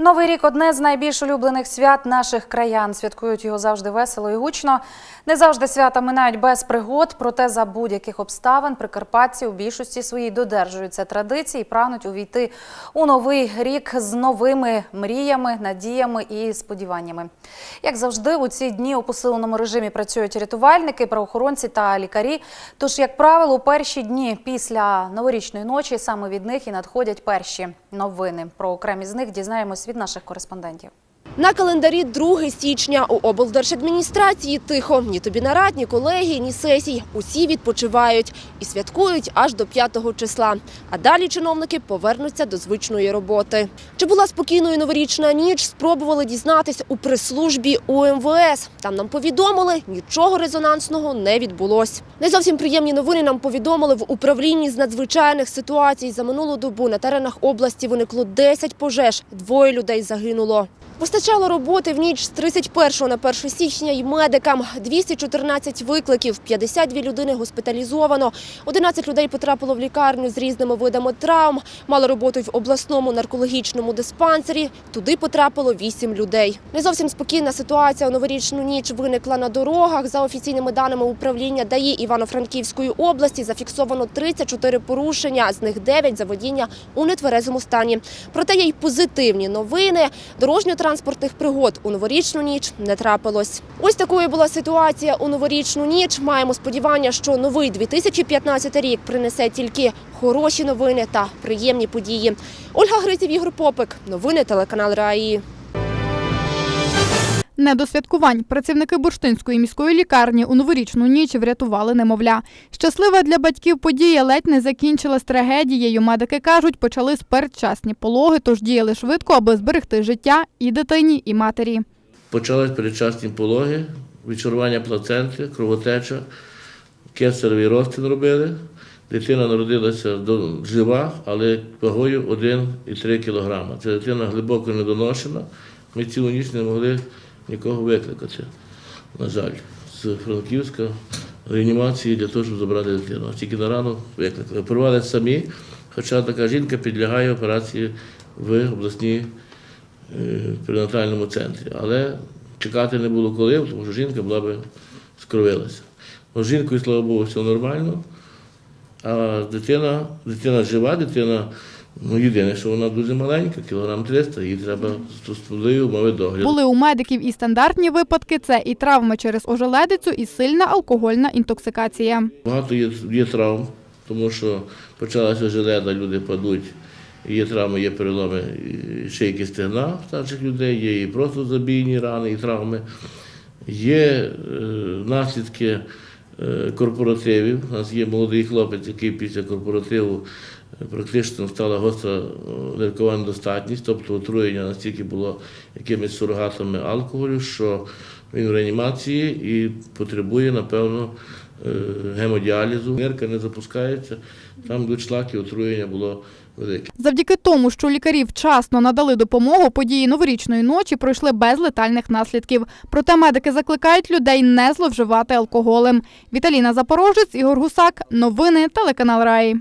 Новий рік одне з найбільш улюблених свят наших краян. Святкують його завжди весело і гучно. Не завжди свята минають без пригод, проте за будь-яких обставин прикарпатці у більшості своїй додержуються традицій і прагнуть увійти у новий рік з новими мріями, надіями і сподіваннями. Як завжди, у ці дні у посиленому режимі працюють рятувальники, правоохоронці та лікарі. Тож, як правило, у перші дні після новорічної ночі саме від них і надходять перші новини. Про окремі з них дізнаємось від наших кореспондентів. На календарі 2 січня у облдержадміністрації тихо. Ні тобі нарад, ні колегії, ні сесій. Усі відпочивають і святкують аж до 5 числа. А далі чиновники повернуться до звичної роботи. Чи була спокійною новорічна ніч? Спробували дізнатись у прес-службі УМВС. Там нам повідомили, нічого резонансного не відбулось. Не зовсім приємні новини нам повідомили в управлінні з надзвичайних ситуацій. За минулу добу на теренах області виникло 10 пожеж. Двоє людей загинуло. Вистачало роботи в ніч з 31 на 1 січня й медикам. 214 викликів, 52 людини госпіталізовано, 11 людей потрапило в лікарню з різними видами травм. Мало роботу в обласному наркологічному диспансері. Туди потрапило 8 людей. Не зовсім спокійна ситуація у новорічну ніч виникла на дорогах. За офіційними даними управління ДАІ Івано-Франківської області зафіксовано 34 порушення, з них 9 за водіння у нетверезому стані. Проте є й позитивні новини. Дорожньо-транспортних пригод у новорічну ніч не трапилось. Ось такою була ситуація у новорічну ніч. Маємо сподівання, що новий 2015 рік принесе тільки хороші новини та приємні події. Ольга Гриців, Ігор Попик. Новини телеканал Раї. Не до святкувань працівники Бурштинської міської лікарні у новорічну ніч врятували немовля. Щаслива для батьків подія ледь не закінчилась трагедією. Медики кажуть, почали передчасні пологи, тож діяли швидко, аби зберегти життя і дитині, і матері. Почались передчасні пологи, відчарування плаценти, кровотеча, кесаревий розтин робили. Дитина народилася жива, але вагою 1,3 кг. Ця дитина глибоко недоношена. Ми цілу ніч не могли нікого викликати, на жаль, з Франківська реанімації для того, щоб забрати дитину. Тільки на рану викликали. Оперували самі, хоча така жінка підлягає операції в обласній е, перинатальному центрі. Але чекати не було коли, тому що жінка була би скровилася. З жінкою, слава Богу, все нормально. А дитина, дитина жива, дитина, ну єдине, що вона дуже маленька, кілограм 300, їй треба стосовної умови догляду. Були у медиків і стандартні випадки. Це і травми через ожеледицю, і сильна алкогольна інтоксикація. Багато є, є травм, тому що почалася желеда, люди падуть. Є травми, є переломи шийки стегна старших людей, є і просто забійні рани, і травми. Є е, наслідки корпоративів. У нас є молодий хлопець, який після корпоративу е, практично стала гостра е, достатність, недостатність, тобто отруєння настільки було якимись сурогатами алкоголю, що він в реанімації і потребує, напевно, е, гемодіалізу. Нирка не запускається, там до шлаки, отруєння було велике. Завдяки тому, що лікарі вчасно надали допомогу, події новорічної ночі пройшли без летальних наслідків. Проте медики закликають людей не зловживати алкоголем. Віталіна Запорожець, Ігор Гусак. Новини телеканал Раї.